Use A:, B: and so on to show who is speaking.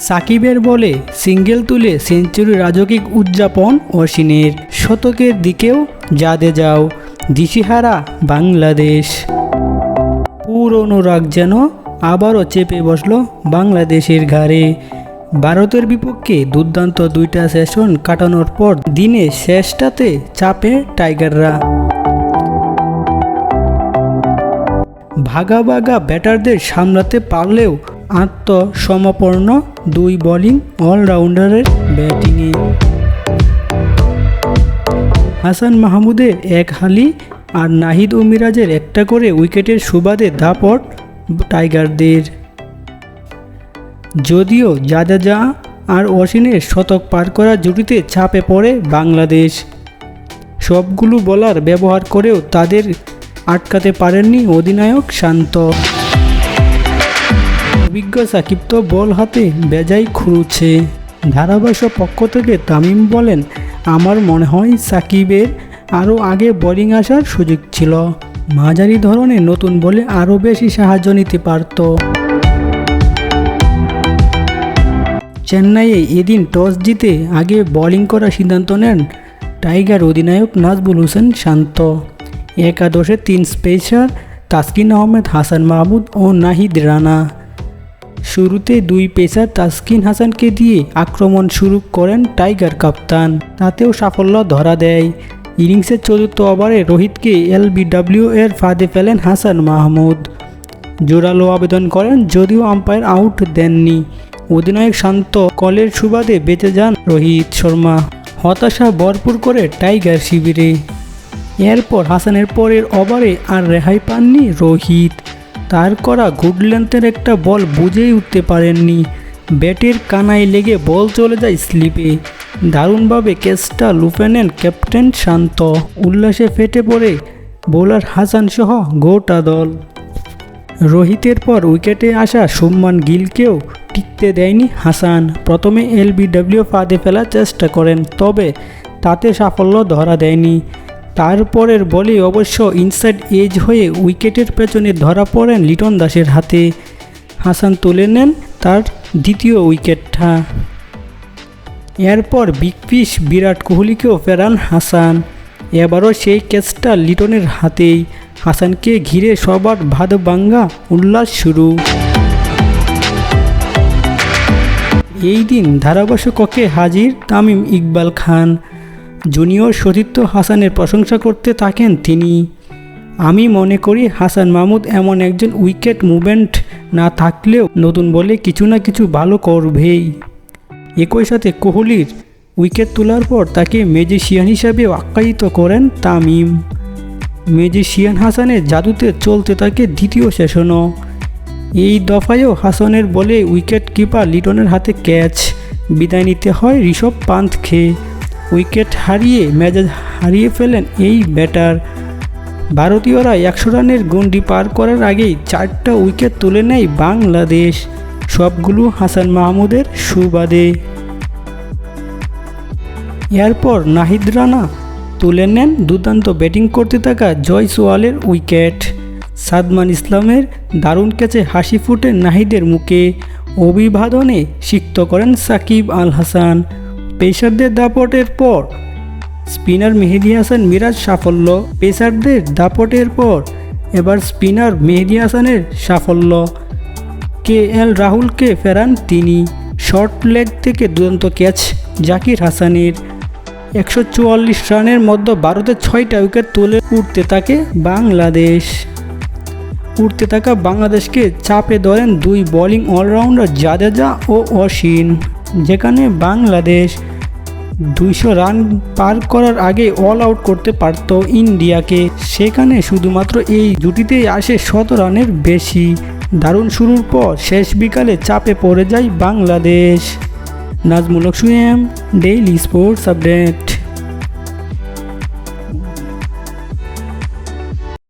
A: সাকিবের বলে সিঙ্গেল তুলে সেঞ্চুরি রাজকিক উদযাপন অসিনের শতকের দিকেও যাদে যাও, দিশিহারা বাংলাদেশ। পুরনো রাগ যেন আবারও চেপে বসল বাংলাদেশের ঘাড়ে। ভারতের বিপক্ষে দুর্দান্ত দুইটা সেশন কাটানোর পর দিনে শেষটাতে চাপে টাইগাররা। ভাগা ভাগা ব্যাটারদের সামলাতে পারলেও আত্মসমর্পণ দুই বোলিং অলরাউন্ডারের ব্যাটিংয়ে। হাসান মাহমুদের এক হালি আর নাহিদ ও মিরাজের একটা করে উইকেটের সুবাদে দাপট টাইগারদের। যদিও জাদেজা আর অসিনের শতক পার করা জুটিতে চাপে পড়ে বাংলাদেশ। সবগুলো বলার ব্যবহার করেও তাদের আটকাতে পারেননি অধিনায়ক শান্ত। অভিজ্ঞ সাকিব তো বল হাতে বেজাই খুঁড়ছে। ধারাভাষ্য পক্ষ থেকে তামিম বলেন, আমার মনে হয় সাকিবের আরও আগে বোলিং আসার সুযোগ ছিল। মাঝারি ধরনের নতুন বলে আরও বেশি সাহায্য নিতে পারত। চেন্নাইয়ে এদিন টস জিতে আগে বোলিং করার সিদ্ধান্ত নেন টাইগার অধিনায়ক নাজবুল হোসেন শান্ত। একাদশে তিন স্পেসার তাসকিন আহমেদ, হাসান মাহমুদ ও নাহিদ রানা। শুরুতে দুই পেসার তাসকিন হাসানকে দিয়ে আক্রমণ শুরু করেন টাইগার কাপ্তান। তাতেও সাফল্য ধরা দেয়। ইনিংসের চতুর্থ ওভারে রোহিতকে এলবিডব্লিউ এর ফাঁদে ফেলেন হাসান মাহমুদ। জোরালো আবেদন করেন যদিও আম্পায়ার আউট দেননি। অধিনায়ক শান্ত কলের সুবাদে বেঁচে যান রোহিত শর্মা। হতাশা ভরপুর করে টাইগার শিবিরে। এরপর হাসানের পরের ওভারে আর রেহাই পাননি রোহিত। তার করা গুড লেন্থের একটা বল বুঝেই উঠতে পারেননি। ব্যাটের কানায় লেগে বল চলে যায় স্লিপে দারুণভাবে ক্যাচটা লুফে নেন ক্যাপ্টেন শান্ত। উল্লাসে ফেটে পড়ে বোলার হাসান সহ গোটা দল। রোহিতের পর উইকেটে আসা সুম্মান গিলকেও টিকতে দেয়নি হাসান। প্রথমে এলবিডব্লিউ ফাঁদে ফেলার চেষ্টা করেন, তবে তাতে সাফল্য ধরা দেয়নি। তারপরের বলে অবশ্য ইনসাইড এজ হয়ে উইকেটের পেছনে ধরা পড়েন লিটন দাসের হাতে। হাসান তুলে নেন তার দ্বিতীয় উইকেটটা। এরপর বিগ পিস বিরাট কোহলিকেও ফেরান হাসান। এবারও সেই ক্যাচটা লিটনের হাতেই। হাসানকে ঘিরে সবার ভাদবাঙ্গা উল্লাস শুরু। এই দিন ধারাভাষ্যককে হাজির তামিম ইকবাল খান। জুনিয়র সতীর্থ হাসানের প্রশংসা করতে থাকেন তিনি। আমি মনে করি হাসান মাহমুদ এমন একজন উইকেট মুভমেন্ট না থাকলেও নতুন বলে কিছু না কিছু ভালো করবেই। একই সাথে কোহলির উইকেট তোলার পর তাকে মেজিশিয়ান হিসাবেও আখ্যায়িত করেন তামিম। মেজিশিয়ান হাসানের জাদুতে চলতে থাকে দ্বিতীয় সেশনও। এই দফায়ও হাসানের বলে উইকেট কিপার লিটনের হাতে ক্যাচ। বিদায় নিতে হয় ঋষভ পান্থকে। উইকেট হারিয়ে, মেজাজ হারিয়ে ফেলেন এই ব্যাটার। ভারতীয়রা একশো রানের গন্ডি পার করার আগেই চারটা উইকেট তুলে নেয় বাংলাদেশ। সবগুলো হাসান মাহমুদের সুবাদে। এরপর নাহিদ রানা তুলে নেন দুর্দান্ত ব্যাটিং করতে থাকা জয় সোয়ালের উইকেট। সাদমান ইসলামের দারুণ ক্যাচে হাসি ফুটে নাহিদের মুখে। অভিবাদনে সিক্ত করেন সাকিব আল হাসান। পেসারদের দাপটের পর, স্পিনার মেহেদি হাসান মিরাজ সাফল্য পেসারদের দাপটের পর, এবার স্পিনার মেহেদি হাসানের সাফল্য। কে এল রাহুলকে ফেরান তিনি, শর্ট লেগ থেকে দুরন্ত ক্যাচ জাকির হাসানের। একশো চুয়াল্লিশ রানের মধ্যে ভারতের ছয়টা উইকেট তুলে উঠতে থাকে বাংলাদেশ। উঠতে থাকা বাংলাদেশকে চাপে ধরেন দুই বোলিং অলরাউন্ডার জাদেজা ও অসিন যেখানে বাংলাদেশ দুইশো রান পার করার আগে অল আউট করতে পারত ইন্ডিয়াকে। সেখানে শুধুমাত্র এই জুটিতেই আসে শত রানের বেশি। দারুণ শুরুর পর শেষ বিকালে চাপে পড়ে যায় বাংলাদেশ। নাজমুলক সুয়েম ডেইলি স্পোর্টস আপডেট